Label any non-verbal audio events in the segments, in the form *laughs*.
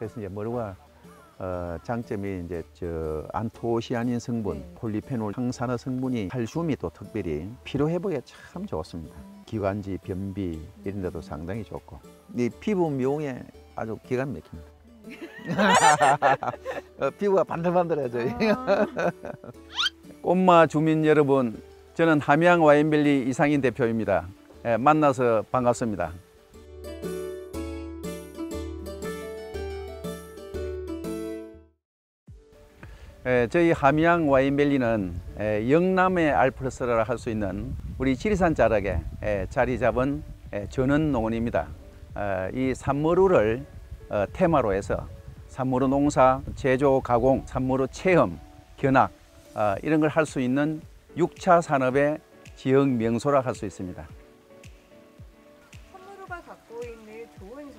그래서 이제 머루가 어, 장점이 이제 저 안토시아닌 성분, 네. 폴리페놀, 항산화 성분이 칼슘이 또 특별히 피로 회복에 참 좋습니다. 기관지, 변비 이런 데도 상당히 좋고 이 피부 미용에 아주 기가 막힙니다. *laughs* 어, 피부가 반들반들해져요. 아, *laughs* 꽃마 주민 여러분, 저는 함양 와인밸리 이상인 대표입니다. 예, 만나서 반갑습니다. 예, 저희 함양 와인밸리는 예, 영남의 알프스라 할 수 있는 우리 지리산 자락에 예, 자리 잡은 예, 전원 농원입니다. 어, 이 산머루를 어, 테마로 해서 산머루 농사, 제조, 가공, 산머루 체험, 견학 어, 이런 걸 할 수 있는 6차 산업의 지역 명소라 할 수 있습니다.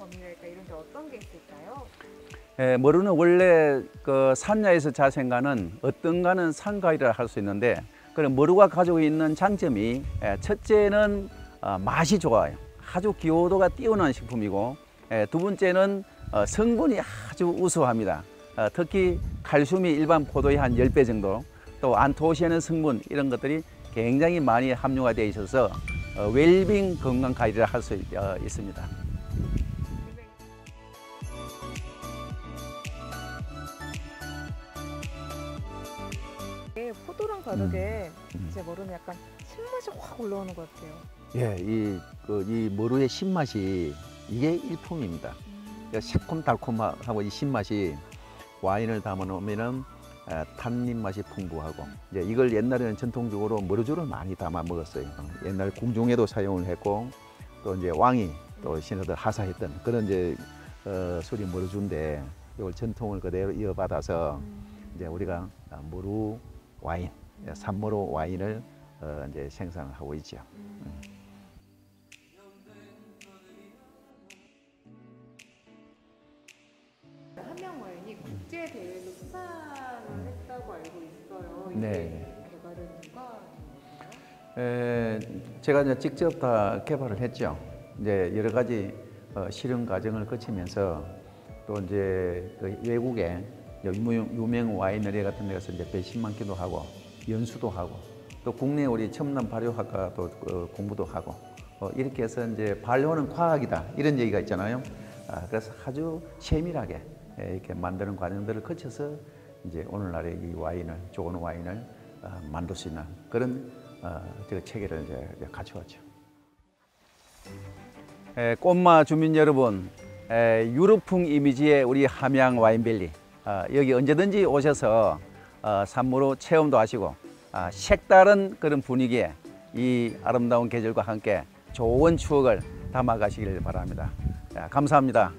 점이랄까 이런 게 어떤 게 있을까요? 에, 머루는 원래 그 산야에서 자생가는 어떤 가는 산과일이라 할 수 있는데 그런 머루가 가지고 있는 장점이 에, 첫째는 어, 맛이 좋아요. 아주 기호도가 뛰어난 식품이고 에, 두 번째는 어, 성분이 아주 우수합니다. 어, 특히 칼슘이 일반 포도의 한 10배 정도 또 안토시아닌 성분 이런 것들이 굉장히 많이 함유가 되어 있어서 어, 웰빙 건강 과일이라 할 수 있습니다. 네, 포도랑 다르게 음. 제 머루는 약간 신맛이 확 올라오는 것 같아요. 예, 이, 그, 이 머루의 신맛이 이게 일품입니다. 음. 그러니까 새콤달콤하고 이 신맛이 와인을 담아 놓으면은 에, 탄닌 맛이 풍부하고 이제 이걸 옛날에는 전통적으로 머루주를 많이 담아 먹었어요. 어, 옛날 궁중에도 사용을 했고 또 이제 왕이 또 신하들 하사했던 그런 이제 어, 술이 머루주인데 이걸 전통을 그대로 이어받아서 음. 이제 우리가 어, 머루 와인, 산머루 와인을 어, 이제 생산을 하고 있죠. 음. 한명 와인이 국제 대회에서 수상을 했다고 알고 있어요. 네. 개발은 누가? 에, 제가 이제 직접 다 개발을 했죠. 이제 여러 가지 어, 실험 과정을 거치면서 또 이제 그 외국에 유명, 와이너리 같은 데 가서 이제 배신만기도 하고 연수도 하고 또 국내 우리 첨단 발효학과도 어, 공부도 하고 어, 이렇게 해서 이제 발효는 과학이다 이런 얘기가 있잖아요. 아, 그래서 아주 세밀하게 에, 이렇게 만드는 과정들을 거쳐서 이제 오늘날의 이 와인을 좋은 와인을 어, 만들 수 있는 그런 어, 그 체계를 이제 갖춰왔죠. 에, 꽃마 주민 여러분, 에, 유럽풍 이미지의 우리 함양 와인밸리 어, 여기 언제든지 오셔서 어, 산무로 체험도 하시고 아, 색다른 그런 분위기에 이 아름다운 계절과 함께 좋은 추억을 담아 가시길 바랍니다. 자, 감사합니다.